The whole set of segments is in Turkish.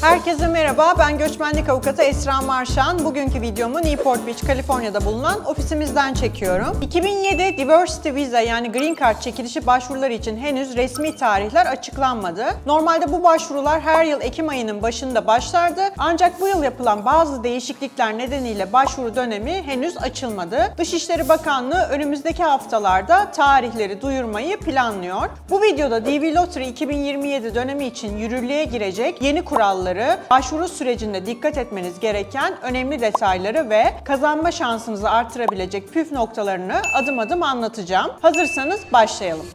Herkese merhaba, ben göçmenlik avukatı Esra Marşan. Bugünkü videomu Newport Beach, Kaliforniya'da bulunan ofisimizden çekiyorum. 2007 Diversity Visa yani Green Card çekilişi başvuruları için henüz resmi tarihler açıklanmadı. Normalde bu başvurular her yıl Ekim ayının başında başlardı. Ancak bu yıl yapılan bazı değişiklikler nedeniyle başvuru dönemi henüz açılmadı. Dışişleri Bakanlığı önümüzdeki haftalarda tarihleri duyurmayı planlıyor. Bu videoda DV Lottery 2027 dönemi için yürürlüğe girecek yeni kuralları, başvuru sürecinde dikkat etmeniz gereken önemli detayları ve kazanma şansınızı artırabilecek püf noktalarını adım adım anlatacağım. Hazırsanız başlayalım.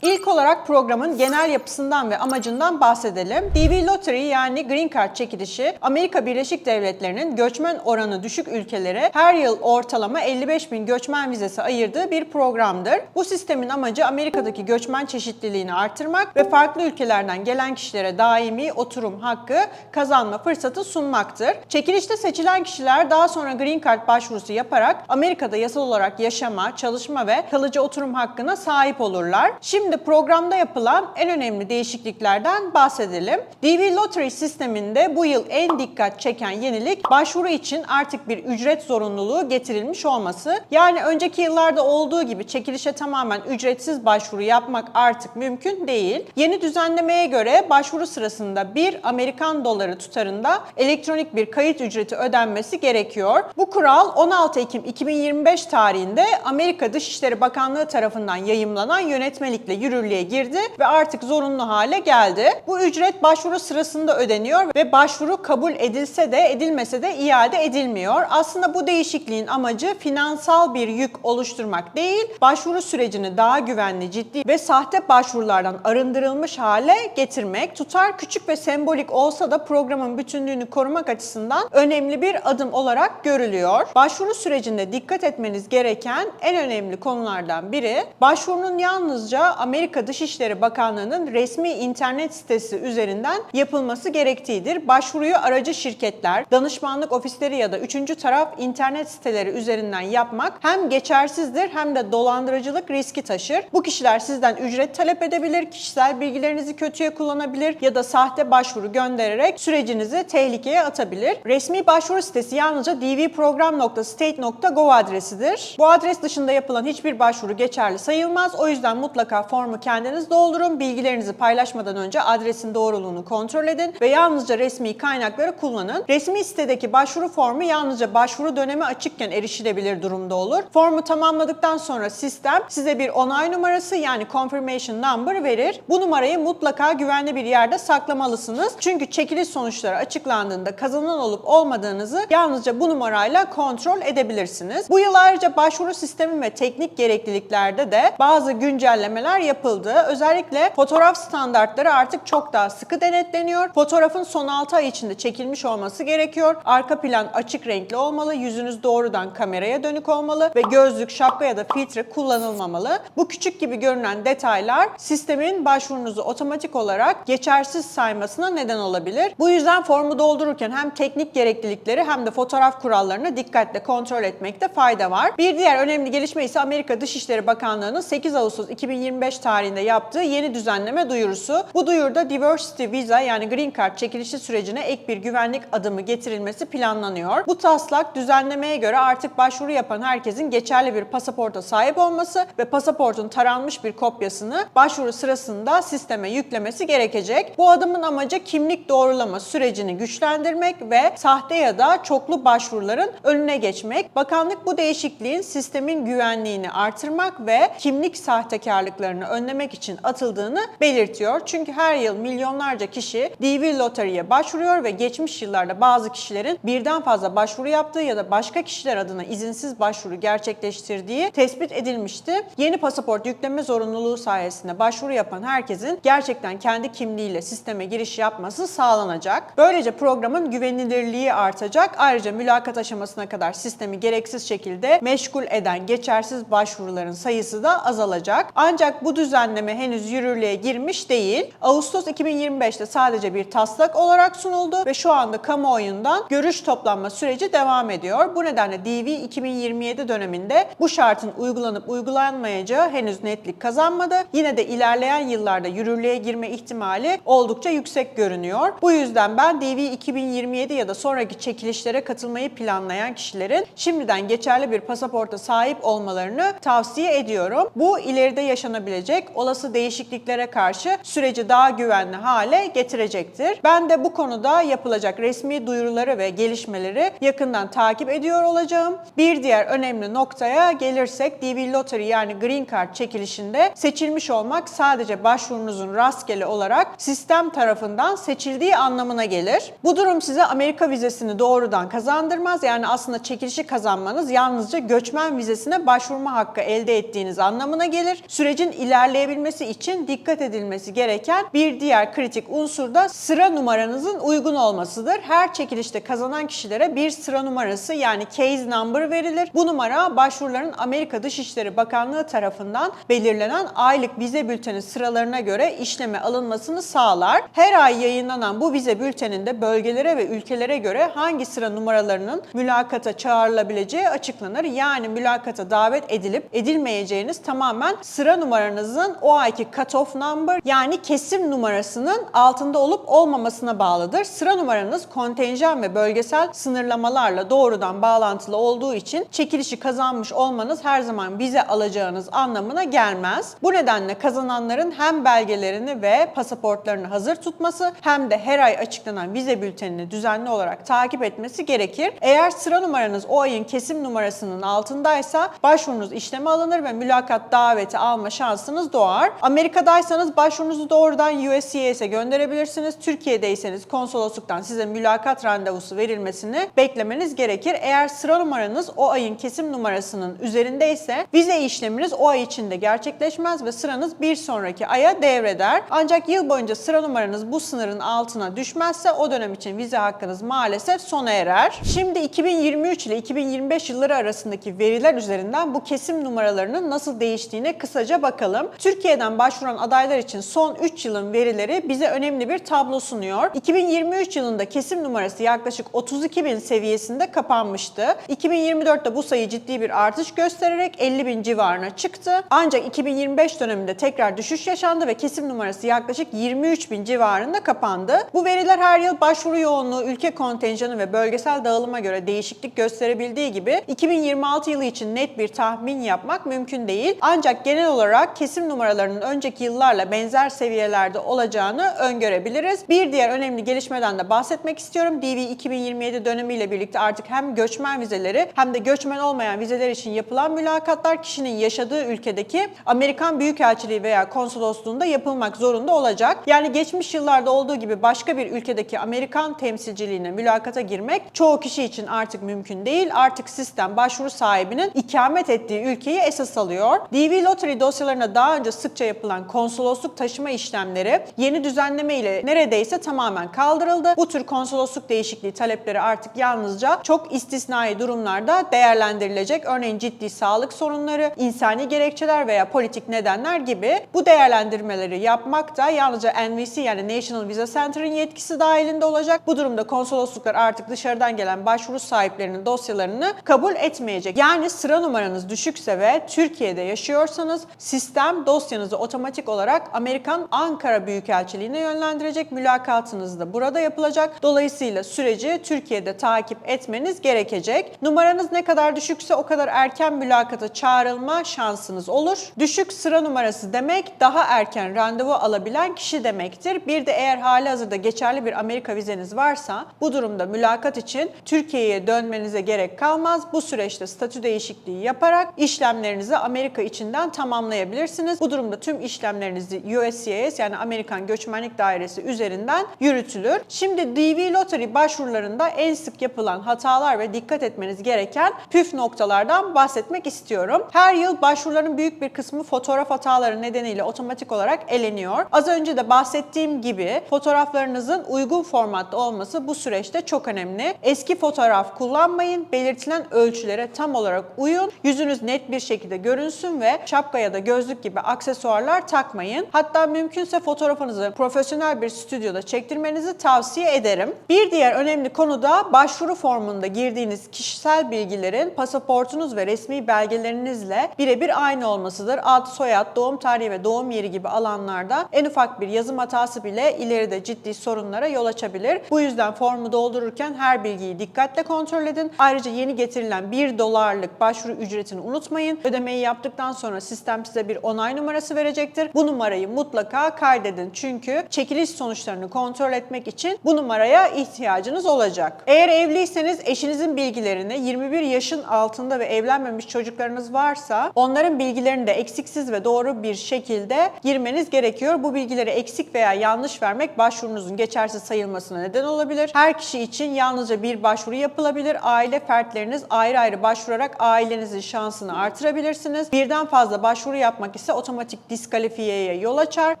İlk olarak programın genel yapısından ve amacından bahsedelim. DV Lottery yani Green Card çekilişi Amerika Birleşik Devletleri'nin göçmen oranı düşük ülkelere her yıl ortalama 55 bin göçmen vizesi ayırdığı bir programdır. Bu sistemin amacı Amerika'daki göçmen çeşitliliğini artırmak ve farklı ülkelerden gelen kişilere daimi oturum hakkı kazanma fırsatı sunmaktır. Çekilişte seçilen kişiler daha sonra Green Card başvurusu yaparak Amerika'da yasal olarak yaşama, çalışma ve kalıcı oturum hakkına sahip olurlar. Şimdi programda yapılan en önemli değişikliklerden bahsedelim. DV Lottery sisteminde bu yıl en dikkat çeken yenilik başvuru için artık bir ücret zorunluluğu getirilmiş olması. Yani önceki yıllarda olduğu gibi çekilişe tamamen ücretsiz başvuru yapmak artık mümkün değil. Yeni düzenlemeye göre başvuru sırasında bir Amerikan doları tutarında elektronik bir kayıt ücreti ödenmesi gerekiyor. Bu kural 16 Ekim 2025 tarihinde Amerika Dışişleri Bakanlığı tarafından yayımlanan yönetmelikle yürürlüğe girdi ve artık zorunlu hale geldi. Bu ücret başvuru sırasında ödeniyor ve başvuru kabul edilse de edilmese de iade edilmiyor. Aslında bu değişikliğin amacı finansal bir yük oluşturmak değil, başvuru sürecini daha güvenli, ciddi ve sahte başvurulardan arındırılmış hale getirmek. Tutar küçük ve sembolik olsa da programın bütünlüğünü korumak açısından önemli bir adım olarak görülüyor. Başvuru sürecinde dikkat etmeniz gereken en önemli konulardan biri, başvurunun yalnızca Amerika Dışişleri Bakanlığı'nın resmi internet sitesi üzerinden yapılması gerektiğidir. Başvuruyu aracı şirketler, danışmanlık ofisleri ya da üçüncü taraf internet siteleri üzerinden yapmak hem geçersizdir hem de dolandırıcılık riski taşır. Bu kişiler sizden ücret talep edebilir, kişisel bilgilerinizi kötüye kullanabilir ya da sahte başvuru göndererek sürecinizi tehlikeye atabilir. Resmi başvuru sitesi yalnızca dvprogram.state.gov adresidir. Bu adres dışında yapılan hiçbir başvuru geçerli sayılmaz. O yüzden mutlaka formu kendiniz doldurun. Bilgilerinizi paylaşmadan önce adresin doğruluğunu kontrol edin ve yalnızca resmi kaynakları kullanın. Resmi sitedeki başvuru formu yalnızca başvuru dönemi açıkken erişilebilir durumda olur. Formu tamamladıktan sonra sistem size bir onay numarası yani confirmation number verir. Bu numarayı mutlaka güvenli bir yerde saklamalısınız. Çünkü çekiliş sonuçları açıklandığında kazanan olup olmadığınızı yalnızca bu numarayla kontrol edebilirsiniz. Bu yıl ayrıca başvuru sistemi ve teknik gerekliliklerde de bazı güncellemeler yapıldı. Özellikle fotoğraf standartları artık çok daha sıkı denetleniyor. Fotoğrafın son 6 ay içinde çekilmiş olması gerekiyor. Arka plan açık renkli olmalı, yüzünüz doğrudan kameraya dönük olmalı ve gözlük, şapka ya da filtre kullanılmamalı. Bu küçük gibi görünen detaylar sistemin başvurunuzu otomatik olarak geçersiz saymasına neden olabilir. Bu yüzden formu doldururken hem teknik gereklilikleri hem de fotoğraf kurallarını dikkatle kontrol etmekte fayda var. Bir diğer önemli gelişme ise Amerika Dışişleri Bakanlığı'nın 8 Ağustos 2025 tarihinde yaptığı yeni düzenleme duyurusu. Bu duyuruda Diversity Visa yani Green Card çekilişi sürecine ek bir güvenlik adımı getirilmesi planlanıyor. Bu taslak düzenlemeye göre artık başvuru yapan herkesin geçerli bir pasaporta sahip olması ve pasaportun taranmış bir kopyasını başvuru sırasında sisteme yüklemesi gerekecek. Bu adımın amacı kimlik doğrulama sürecini güçlendirmek ve sahte ya da çoklu başvuruların önüne geçmek. Bakanlık bu değişikliğin sistemin güvenliğini artırmak ve kimlik sahtekarlıklarını önlemek için atıldığını belirtiyor. Çünkü her yıl milyonlarca kişi DV Lottery'e başvuruyor ve geçmiş yıllarda bazı kişilerin birden fazla başvuru yaptığı ya da başka kişiler adına izinsiz başvuru gerçekleştirdiği tespit edilmişti. Yeni pasaport yükleme zorunluluğu sayesinde başvuru yapan herkesin gerçekten kendi kimliğiyle sisteme giriş yapması sağlanacak. Böylece programın güvenilirliği artacak. Ayrıca mülakat aşamasına kadar sistemi gereksiz şekilde meşgul eden geçersiz başvuruların sayısı da azalacak. Ancak bu düzenleme henüz yürürlüğe girmiş değil. Ağustos 2025'te sadece bir taslak olarak sunuldu ve şu anda kamuoyundan görüş toplanma süreci devam ediyor. Bu nedenle DV 2027 döneminde bu şartın uygulanıp uygulanmayacağı henüz netlik kazanmadı. Yine de ilerleyen yıllarda yürürlüğe girme ihtimali oldukça yüksek görünüyor. Bu yüzden ben DV 2027 ya da sonraki çekilişlere katılmayı planlayan kişilerin şimdiden geçerli bir pasaporta sahip olmalarını tavsiye ediyorum. Bu ileride yaşanabilecek olası değişikliklere karşı süreci daha güvenli hale getirecektir. Ben de bu konuda yapılacak resmi duyuruları ve gelişmeleri yakından takip ediyor olacağım. Bir diğer önemli noktaya gelirsek DV Lottery yani Green Card çekilişinde seçilmiş olmak sadece başvurunuzun rastgele olarak sistem tarafından seçildiği anlamına gelir. Bu durum size Amerika vizesini doğrudan kazandırmaz. Yani aslında çekilişi kazanmanız yalnızca göçmen vizesine başvurma hakkı elde ettiğiniz anlamına gelir. Sürecin ilerleyebilmesi için dikkat edilmesi gereken bir diğer kritik unsur da sıra numaranızın uygun olmasıdır. Her çekilişte kazanan kişilere bir sıra numarası yani case number verilir. Bu numara başvuruların Amerika Dışişleri Bakanlığı tarafından belirlenen aylık vize bülteni sıralarına göre işleme alınmasını sağlar. Her ay yayınlanan bu vize bülteninde bölgelere ve ülkelere göre hangi sıra numaralarının mülakata çağrılabileceği açıklanır. Yani mülakata davet edilip edilmeyeceğiniz tamamen sıra numaranızın o ayki cut-off number yani kesim numarasının altında olup olmamasına bağlıdır. Sıra numaranız kontenjan ve bölgesel sınırlamalarla doğrudan bağlantılı olduğu için çekilişi kazanmış olmanız her zaman vize alacağınız anlamına gelmez. Bu nedenle kazananların hem belgelerini ve pasaportlarını hazır tutması hem de her ay açıklanan vize bültenini düzenli olarak takip etmesi gerekir. Eğer sıra numaranız o ayın kesim numarasının altındaysa başvurunuz işleme alınır ve mülakat daveti alma şansınız doğar. Amerika'daysanız başvurunuzu doğrudan USCIS'e gönderebilirsiniz. Türkiye'deyseniz konsolosluktan size mülakat randevusu verilmesini beklemeniz gerekir. Eğer sıra numaranız o ayın kesim numarasının üzerindeyse vize işleminiz o ay içinde gerçekleşmez ve sıranız bir sonraki aya devreder. Ancak yıl boyunca sıra numaranız bu sınırın altına düşmezse o dönem için vize hakkınız maalesef sona erer. Şimdi 2023 ile 2025 yılları arasındaki veriler üzerinden bu kesim numaralarının nasıl değiştiğine kısaca bakalım. Türkiye'den başvuran adaylar için son 3 yılın verileri bize önemli bir tablo sunuyor. 2023 yılında kesim numarası yaklaşık 32 bin seviyesinde kapanmıştı. 2024'te bu sayı ciddi bir artış göstererek 50 bin civarına çıktı. Ancak 2025 döneminde tekrar düşüş yaşandı ve kesim numarası yaklaşık 23 bin civarında kapandı. Bu veriler her yıl başvuru yoğunluğu, ülke kontenjanı ve bölgesel dağılıma göre değişiklik gösterebildiği gibi 2026 yılı için net bir tahmin yapmak mümkün değil. Ancak genel olarak kesim numaralarının önceki yıllarla benzer seviyelerde olacağını öngörebiliriz. Bir diğer önemli gelişmeden de bahsetmek istiyorum. DV 2027 dönemiyle birlikte artık hem göçmen vizeleri hem de göçmen olmayan vizeler için yapılan mülakatlar kişinin yaşadığı ülkedeki Amerikan Büyükelçiliği veya konsolosluğunda yapılmak zorunda olacak. Yani geçmiş yıllarda olduğu gibi başka bir ülkedeki Amerikan temsilciliğine mülakata girmek çoğu kişi için artık mümkün değil. Artık sistem başvuru sahibinin ikamet ettiği ülkeyi esas alıyor. DV Lottery dosyalarına daha önce sıkça yapılan konsolosluk taşıma işlemleri yeni düzenleme ile neredeyse tamamen kaldırıldı. Bu tür konsolosluk değişikliği talepleri artık yalnızca çok istisnai durumlarda değerlendirilecek. Örneğin ciddi sağlık sorunları, insani gerekçeler veya politik nedenler gibi bu değerlendirmeleri yapmak da yalnızca NVC yani National Visa Center'ın yetkisi dahilinde olacak. Bu durumda konsolosluklar artık dışarıdan gelen başvuru sahiplerinin dosyalarını kabul etmeyecek. Yani sıra numaranız düşükse ve Türkiye'de yaşıyorsanız sistem dosyanızı otomatik olarak Amerikan Ankara Büyükelçiliğine yönlendirecek. Mülakatınız da burada yapılacak. Dolayısıyla süreci Türkiye'de takip etmeniz gerekecek. Numaranız ne kadar düşükse o kadar erken mülakata çağrılma şansınız olur. Düşük sıra numarası demek daha erken randevu alabilen kişi demektir. Bir de eğer hali hazırda geçerli bir Amerika vizeniz varsa bu durumda mülakat için Türkiye'ye dönmenize gerek kalmaz. Bu süreçte statü değişikliği yaparak işlemlerinizi Amerika içinden tamamlayabilirsiniz. Bu durumda tüm işlemlerinizi USCIS yani Amerikan Göçmenlik Dairesi üzerinden yürütülür. Şimdi DV Lottery başvurularında en sık yapılan hatalar ve dikkat etmeniz gereken püf noktalardan bahsetmek istiyorum. Her yıl başvuruların büyük bir kısmı fotoğraf hataları nedeniyle otomatik olarak eleniyor. Az önce de bahsettiğim gibi fotoğraflarınızın uygun formatta olması bu süreçte çok önemli. Eski fotoğraf kullanmayın, belirtilen ölçülere tam olarak uyun, yüzünüz net bir şekilde görünsün ve şapka ya da gözlük gibi aksesuarlar takmayın. Hatta mümkünse fotoğrafınızı profesyonel bir stüdyoda çektirmenizi tavsiye ederim. Bir diğer önemli konu da başvuru formunda girdiğiniz kişisel bilgilerin pasaportunuz ve resmi belgelerinizle birebir aynı olmasıdır. Ad, soyad, doğum tarihi ve doğum yeri gibi alanlarda en ufak bir yazım hatası bile ileride ciddi sorunlara yol açabilir. Bu yüzden formu doldururken her bilgiyi dikkatle kontrol edin. Ayrıca yeni getirilen 1 dolarlık başvuru ücretini unutmayın. Ödemeyi yaptıktan sonra sistem size bir onay numarası verecektir. Bu numarayı mutlaka kaydedin. Çünkü çekiliş sonuçlarını kontrol etmek için bu numaraya ihtiyacınız olacak. Eğer evliyseniz eşinizin bilgilerini 21 yaşın altında ve evlenmemiş çocuklarınız varsa onların bilgilerini de eksiksiz ve doğru bir şekilde girmeniz gerekiyor. Bu bilgileri eksik veya yanlış vermek başvurunuzun geçersiz sayılmasına neden olabilir. Her kişi için yalnızca bir başvuru yapılabilir. Aile fertleriniz ayrı ayrı başvurarak ailenizin şansını artırabilirsiniz. Birden fazla başvuru yapmak ise otomatik diskalifiyeye yol açar.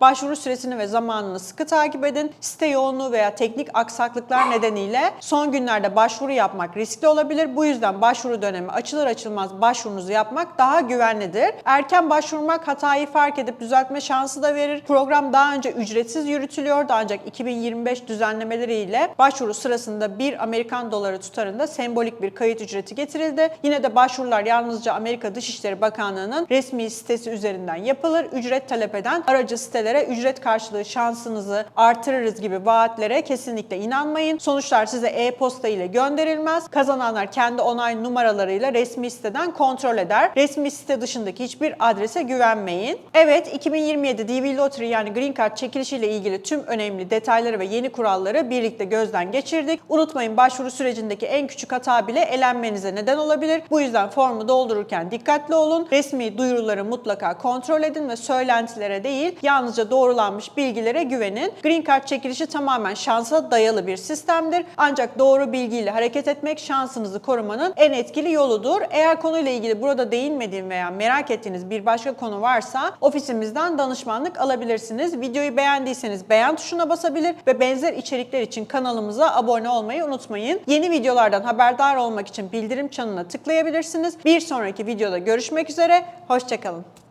Başvuru süresini ve zamanını sıkı takip edin. Site yoğunluğu veya teknik aksaklıklar nedeniyle son günlerde başvuru yapmak riskli olabilir. Bu yüzden başvuru dönemi açılır açılmaz başvurunuzu yapmak daha güvenlidir. Erken başvurmak hatayı fark edip düzeltme şansı da verir. Program daha önce ücretsiz yürütülüyordu ancak 2025 düzenlemeleriyle başvuru sırasında 1 Amerikan doları tutarında sembolik bir kayıt ücreti getirildi. Yine de başvurular yalnızca Amerika Dışişleri Bakanlığı'nın resmi sitesi üzerinden yapılır. Ücret talep eden aracı sitelere ücret karşılığı şansınızı artırırız gibi vaatlere kesinlikle inanmayın. Sonuçlar size e-posta ile gönderilmez. Kazananlar kendi onay numaralarıyla resmi siteden kontrol eder. Resmi site dışındaki hiçbir adrese güvenmeyin. Evet 2027 DV Lottery yani Green Card çekilişiyle ilgili tüm önemli detayları ve yeni kuralları birlikte gözden geçirdik. Unutmayın başvuru sürecindeki en küçük hata bile elenmenize neden olabilir. Bu yüzden formu doldururken dikkatli olun. Resmi duyuruları mutlaka kontrol edin ve söylentilere değil yalnızca doğrulanmış bilgilere güvenin. Green Card çekilişi tamamen şansa dayalı bir sistemdir. Ancak doğru bilgiyle hareket etmek şansınızı korumanın en etkili yoludur. Eğer konuyla ilgili burada değinmediğim veya merak ettiğiniz bir başka konu varsa ofisimizden danışmanlık alabilirsiniz. Videoyu beğendiyseniz beğen tuşuna basabilir ve benzer içerikler için kanalımıza abone olmayı unutmayın. Yeni videolardan haberdar olmak için bildirim çanına tıklayabilirsiniz. Bir sonraki videoda görüşmek üzere, hoşçakalın.